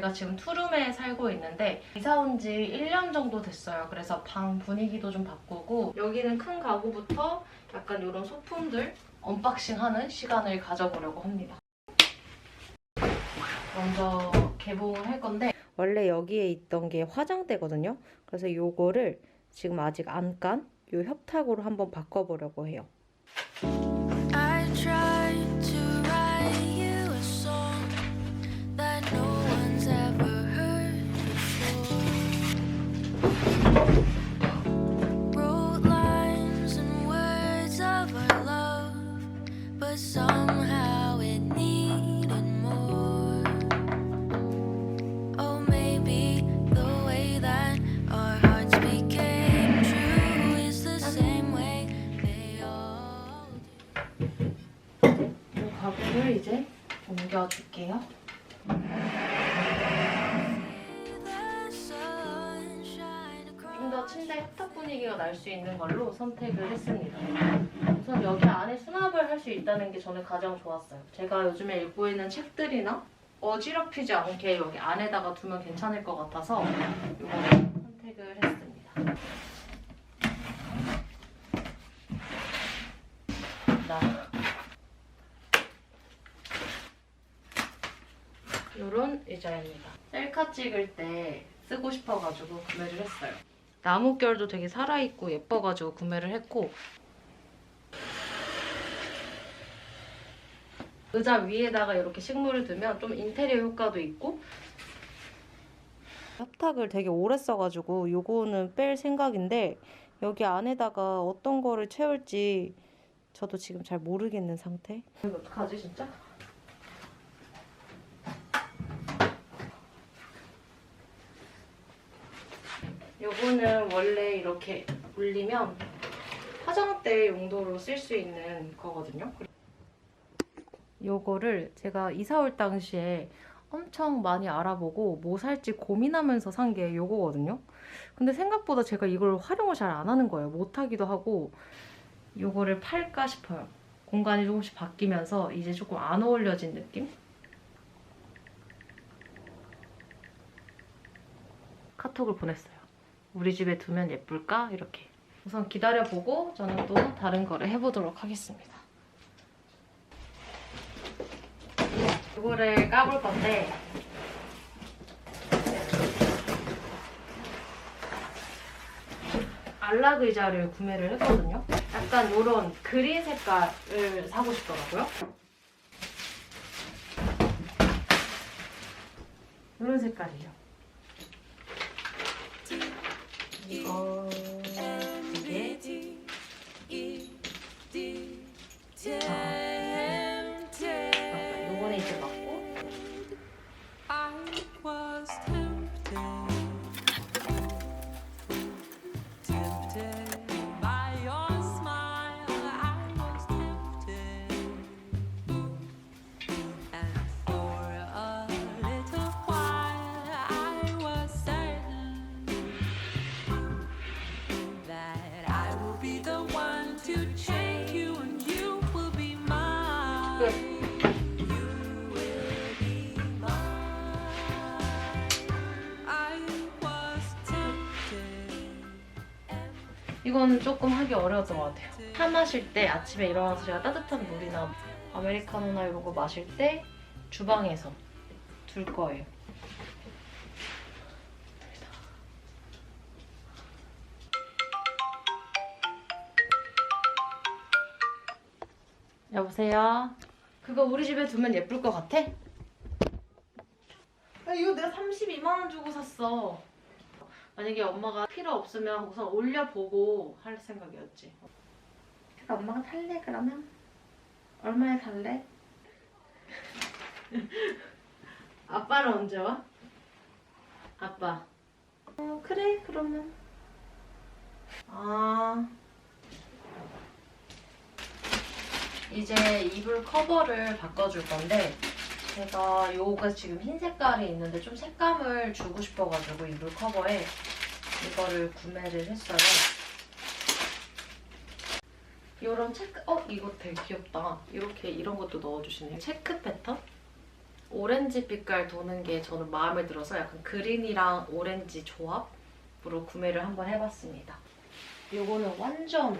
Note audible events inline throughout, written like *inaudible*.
제가 지금 투룸에 살고 있는데 이사 온 지 1년 정도 됐어요. 그래서 방 분위기도 좀 바꾸고 여기는 큰 가구부터 약간 이런 소품들 언박싱하는 시간을 가져보려고 합니다. 먼저 개봉을 할 건데 원래 여기에 있던 게 화장대거든요. 그래서 요거를 지금 아직 안 깐 요 협탁으로 한번 바꿔보려고 해요. 이제 옮겨줄게요. 좀 더 침대 협탁 분위기가 날 수 있는 걸로 선택을 했습니다. 우선 여기 안에 수납을 할 수 있다는 게 저는 가장 좋았어요. 제가 요즘에 읽고 있는 책들이나 어지럽히지 않게 여기 안에다가 두면 괜찮을 것 같아서 이거를 선택을 했습니다. 나 이런 의자입니다. 셀카 찍을 때 쓰고 싶어가지고 구매를 했어요. 나무결도 되게 살아있고 예뻐가지고 구매를 했고 의자 위에다가 이렇게 식물을 두면 좀 인테리어 효과도 있고 협탁을 되게 오래 써가지고 요거는 뺄 생각인데 여기 안에다가 어떤 거를 채울지 저도 지금 잘 모르겠는 상태. 이거 어떡하지 진짜? 요거는 원래 이렇게 올리면 화장대 용도로 쓸 수 있는 거거든요. 요거를 제가 이사 올 당시에 엄청 많이 알아보고 뭐 살지 고민하면서 산 게 요거거든요. 근데 생각보다 제가 이걸 활용을 잘 안 하는 거예요. 못 하기도 하고 요거를 팔까 싶어요. 공간이 조금씩 바뀌면서 이제 조금 안 어울려진 느낌? 카톡을 보냈어요. 우리 집에 두면 예쁠까? 이렇게. 우선 기다려보고 저는 또 다른 거를 해보도록 하겠습니다. 이거를 까볼 건데 안락 의자를 구매를 했거든요. 약간 이런 그린 색깔을 사고 싶더라고요. 이런 색깔이에요. 이거 이게 맞 이거는 조금 하기 어려웠던 것 같아요. 차 마실 때 아침에 일어나서 제가 따뜻한 물이나 아메리카노나 이런 거 마실 때 주방에서 둘 거예요. 여보세요? 그거 우리 집에 두면 예쁠 것 같아? 아, 이거 내가 32만 원 주고 샀어. 만약에 엄마가 필요 없으면 우선 올려보고 할 생각이었지. 그러니까 엄마가 살래 그러면? 얼마에 살래? *laughs* 아빠는 언제 와? 아빠. 어 그래 그러면. 아. 이제 이불 커버를 바꿔줄 건데 제가 요가 지금 흰 색깔이 있는데 좀 색감을 주고 싶어가지고 이불 커버에 이거를 구매를 했어요. 이런 체크, 어 이거 되게 귀엽다. 이렇게 이런 것도 넣어주시네요. 체크 패턴? 오렌지 빛깔 도는 게 저는 마음에 들어서 약간 그린이랑 오렌지 조합으로 구매를 한번 해봤습니다. 요거는 완전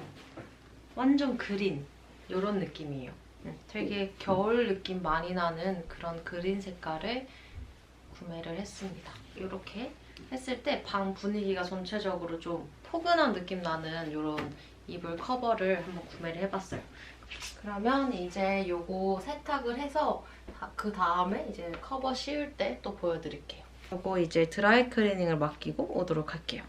완전 그린 이런 느낌이에요. 음, 되게 겨울 느낌 많이 나는 그런 그린 색깔을 구매를 했습니다. 이렇게 했을 때 방 분위기가 전체적으로 좀 포근한 느낌 나는 이런 이불 커버를 한번 구매를 해봤어요. 그러면 이제 요거 세탁을 해서 그 다음에 이제 커버 씌울 때 또 보여드릴게요. 요거 이제 드라이 클리닝을 맡기고 오도록 할게요.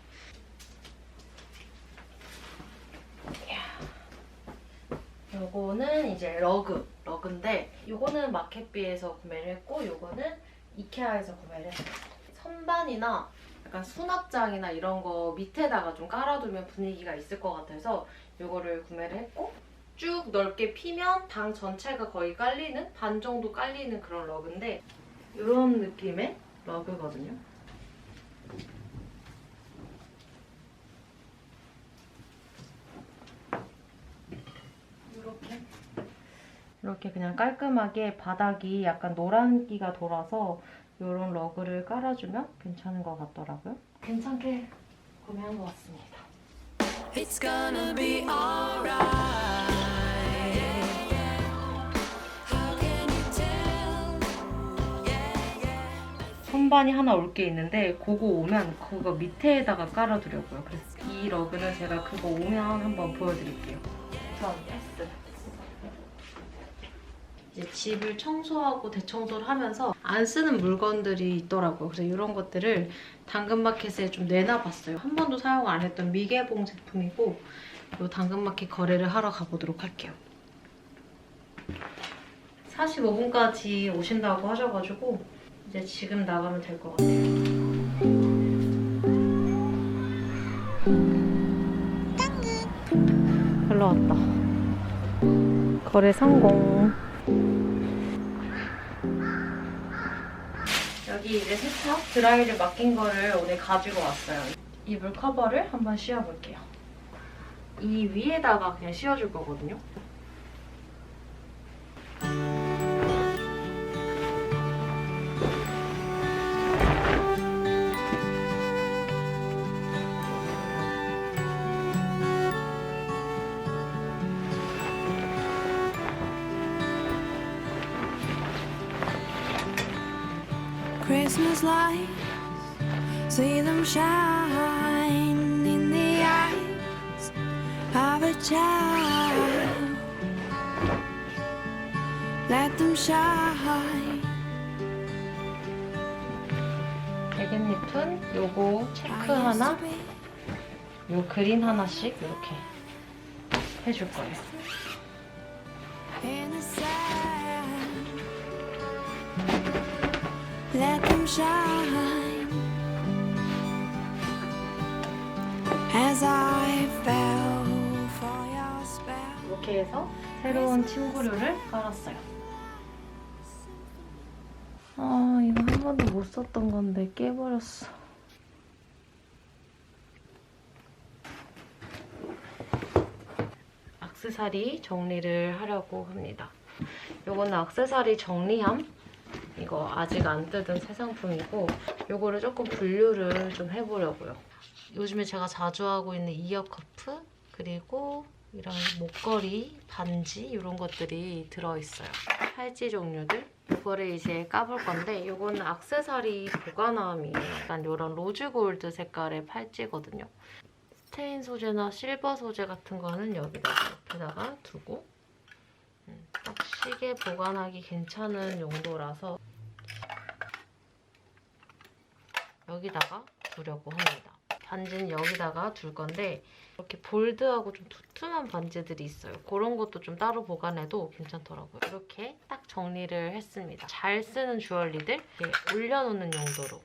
요거는 이제 러그, 러그인데 요거는 마켓비에서 구매를 했고 요거는 이케아에서 구매를 했어요. 선반이나 약간 수납장이나 이런 거 밑에다가 좀 깔아두면 분위기가 있을 것 같아서 요거를 구매를 했고 쭉 넓게 피면 방 전체가 거의 깔리는 반 정도 깔리는 그런 러그인데 이런 느낌의 러그거든요. 이렇게 이렇게 그냥 깔끔하게 바닥이 약간 노란기가 돌아서 이런 러그를 깔아주면 괜찮은 것 같더라고요. 괜찮게 구매한 것 같습니다. It's gonna be alright. How can you tell? 선반이 하나 올 게 있는데 그거 오면 그거 밑에다가 깔아두려고요. 그래서 이 러그는 제가 그거 오면 한번 보여드릴게요. 우선 패스. 이제 집을 청소하고 대청소를 하면서 안 쓰는 물건들이 있더라고요. 그래서 이런 것들을 당근마켓에 좀 내놔봤어요. 한 번도 사용 안 했던 미개봉 제품이고 이 당근마켓 거래를 하러 가보도록 할게요. 45분까지 오신다고 하셔가지고 이제 지금 나가면 될 것 같아요. 별로 왔다. 거래 성공. 여기 이제 세탁 드라이를 맡긴 거를 오늘 가지고 왔어요. 이불 커버를 한번 씌워볼게요. 이 위에다가 그냥 씌워줄 거거든요. Christmas lights, see them shine in the eyes of a child. Let them shine. 베갯잎은 요거 체크 하나, 요 그린 하나씩 이렇게 해줄 거예요. Let them shine as I fell for your spell. 이렇게 해서 새로운 침구류를 깔았어요. 아 이거 한 번도 못 썼던 건데 깨버렸어. 악세사리 정리를 하려고 합니다. 요거는 악세사리 정리함. 이거 아직 안 뜯은 새 상품이고 요거를 조금 분류를 좀 해보려고요. 요즘에 제가 자주 하고 있는 이어 커프 그리고 이런 목걸이, 반지 이런 것들이 들어있어요. 팔찌 종류들. 이거를 이제 까볼 건데 이거는 악세사리 보관함이에요. 약간 이런 로즈 골드 색깔의 팔찌거든요. 스테인 소재나 실버 소재 같은 거는 여기다가 옆에다가 두고 시계 보관하기 괜찮은 용도라서 여기다가 두려고 합니다. 반지는 여기다가 둘 건데 이렇게 볼드하고 좀 두툼한 반지들이 있어요. 그런 것도 좀 따로 보관해도 괜찮더라고요. 이렇게 딱 정리를 했습니다. 잘 쓰는 주얼리들 이렇게 올려놓는 용도로.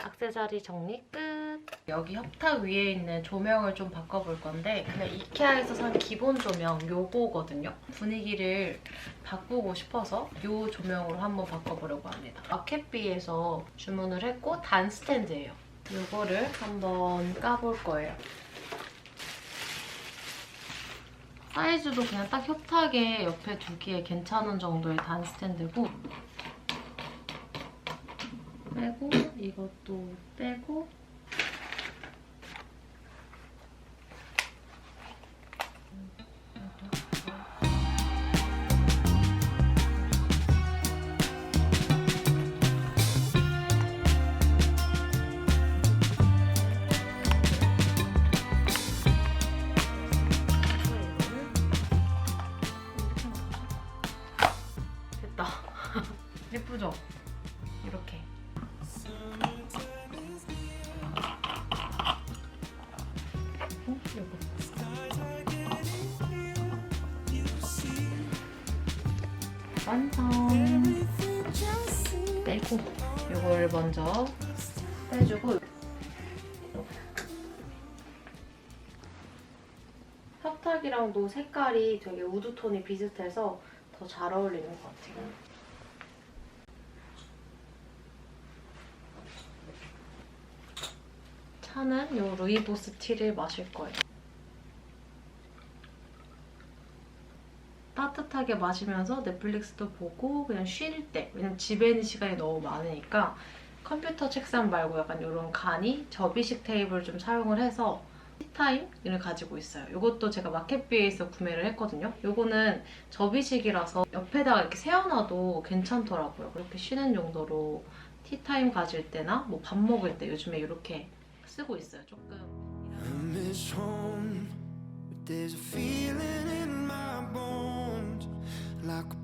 액세서리 정리 끝! 여기 협탁 위에 있는 조명을 좀 바꿔볼 건데 그냥 이케아에서 산 기본 조명 요거거든요. 분위기를 바꾸고 싶어서 요 조명으로 한번 바꿔보려고 합니다. 마켓비에서 주문을 했고 단 스탠드예요. 요거를 한번 까볼 거예요. 사이즈도 그냥 딱 협탁에 옆에 두기에 괜찮은 정도의 단 스탠드고 빼고 이것도 빼고 예쁘죠? 이렇게. 완성. 빼고 이거를 먼저 빼주고 협탁이랑도 색깔이 되게 우드톤이 비슷해서 더 잘 어울리는 것 같아요. 차는 이 루이보스 티를 마실 거예요. 따뜻하게 마시면서 넷플릭스도 보고 그냥 쉴 때, 왜냐면 집에 있는 시간이 너무 많으니까 컴퓨터 책상 말고 약간 이런 간이 접이식 테이블 좀 사용을 해서 티타임을 가지고 있어요. 이것도 제가 마켓비에서 구매를 했거든요. 이거는 접이식이라서 옆에다가 이렇게 세워놔도 괜찮더라고요. 그렇게 쉬는 용도로 티타임 가질 때나 뭐 밥 먹을 때 요즘에 이렇게 쓰고 있어요. 조금. I miss home, but there's a feeling in my bones, like a